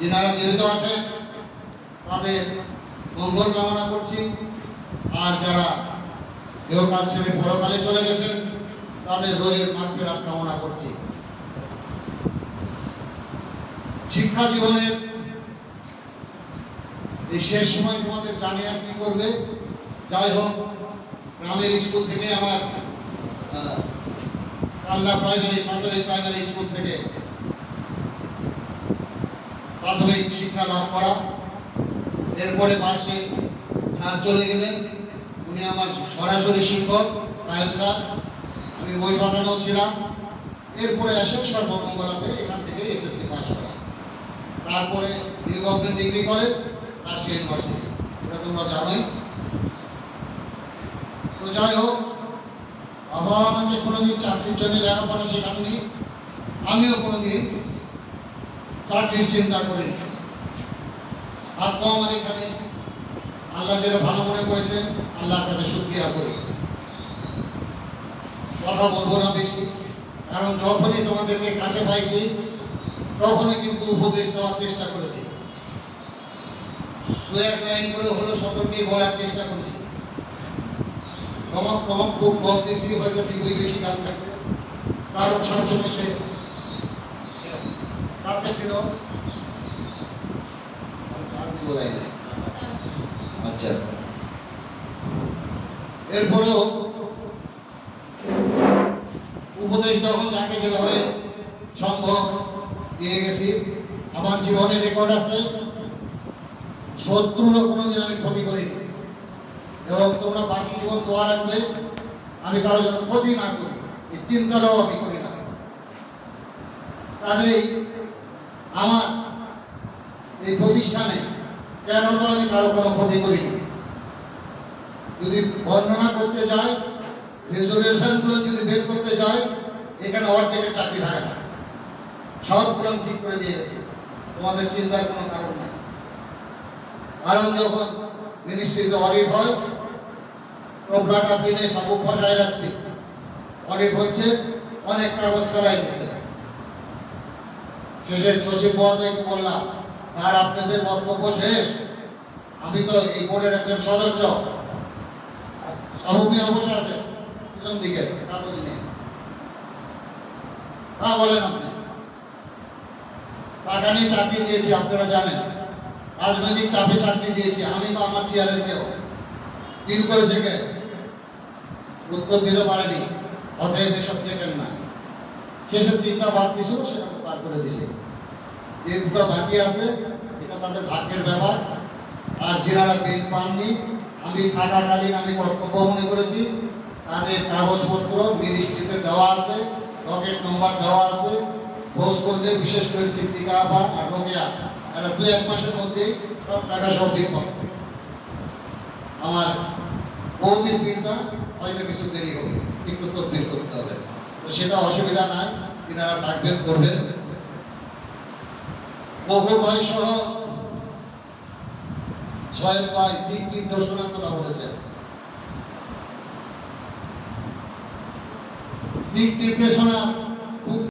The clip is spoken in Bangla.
যিনারা জীবিত আছেন, তাদের মঙ্গল কামনা করছি। আর যারা দেহকাল ছেড়ে পরকালে চলে গেছেন, তাদের রোগের মাঠফেরাত কামনা করছি। শিক্ষা জীবনের এই শেষ সময় তোমাদের জানে আর কি করবে। যাই হোক, গ্রামের স্কুল থেকে আমার কান্না প্রাইমারি প্রাথমিক প্রাইমারি স্কুল থেকে প্রাথমিক শিক্ষা লাভ করা। এরপরে পাশে স্যার চলে গেলেন। উনি আমার সরাসরি শিক্ষক কায়েম স্যার, আমি বই পাঠানো ছিলাম। এরপরে আসে সর্বমঙ্গলাতে এখান থেকে এসএসসি পাস করা। তারপরে new government degree college Russia university. এটা তোমরা জানোই। তো যাই হোক, বাবা আমাকে কোনোদিন চাকরির জন্য লেখাপড়া শেখাননি। আমিও কোনোদিন চাকরির চিন্তা আর কম আর এখানে আল্লাহ যেটা ভালো মনে করেছেন, আল্লাহর কাছে শুক্রিয়া করি। কথা বলব না বেশি, কারণ যখনই তোমাদেরকে কাছে পাইছি, তখনই কিন্তু উপদেশ দেওয়ার চেষ্টা করেছি। দু এক লাইন করে হলো সকলকেই বলার চেষ্টা করেছি। কমক কমক খুব কম দিয়েছি হয়তো ঠিকই বেশি কাজ থাকছে। কারণ সবসময় সে কাছে ছিল? বোঝাই নাই। আচ্ছা। এরপরেও উপদেশ যখন যাকে যেভাবে সম্ভব দিয়ে গেছি, আমার জীবনে রেকর্ড আছে শত্রুরও কোনোদিন আমি ক্ষতি করিনি। এবং তোমরা বাকি জীবন দোয়া রাখবে, আমি কারও জন্য ক্ষতি না করি। এই চিন্তাটাও আমি কাজেই আমার এই প্রতিষ্ঠানে কেন তো আমি কারও কোনো ক্ষতি করিনি? যদি বর্ণনা করতে যাই রেজলিউশনগুলো যদি বের করতে যাই, এখানে অর্ধেকের চাকরি থাকে না। সবগুলো ঠিক করে দিয়ে গেছি। তোমাদের চিন্তার কোনো কারণ নাই। কারণ যখন মিনিস্ট্রিতে অডিট হয় টোপলাটা পিনে সব বজায় রাখছি। অডিট হচ্ছে, অনেক কাগজ ফেলাই দিচ্ছে। শেষে সচিব মহোদয়কে বললাম, স্যার, আপনাদের বক্তব্য শেষ। আমি তো এই বোর্ডের একজন সদস্য। সহমী অবশ্য আছে পিছন দিকে কাগজ নিয়ে তা বলেন আপনি। টাকা নিয়ে চাকরি দিয়েছি, আপনারা জানেন। রাজনৈতিক চাপে চাকরি দিয়েছি, আমি বা আমার চেয়ারের কেউ। ডিল করে কে উত্তর দিতে পারেনি। অতএব এসব দেখেন না। শেষের তিনটা বাদ দিছিল সেটা পার করে দিছে। যে দুটো বাকি আছে, এটা তাদের ভাগ্যের ব্যাপার। আর যারা বিল পাননি, আমি থাকাকালীন আমি কর্তব্য মনে করেছি, তাদের কাগজপত্র মিনিস্ট্রিতে দেওয়া আছে, রকেট নম্বর দেওয়া আছে, খোঁজ করলে বিশেষ করে সিদ্দিকা বা আর রোকেয়া এরা দুই এক মাসের মধ্যে সব টাকা সব বিল পাবে। আমার বৌদির বিলটা হয়তো কিছু দেরি হবে, একটু তদবির করতে হবে। তো সেটা অসুবিধা নাই, তিনারা থাকবেন করবেন। বহু ভাই সহ ছয় ভাই দিক নির্দেশনার কথা বলেছেন। দিক নির্দেশনা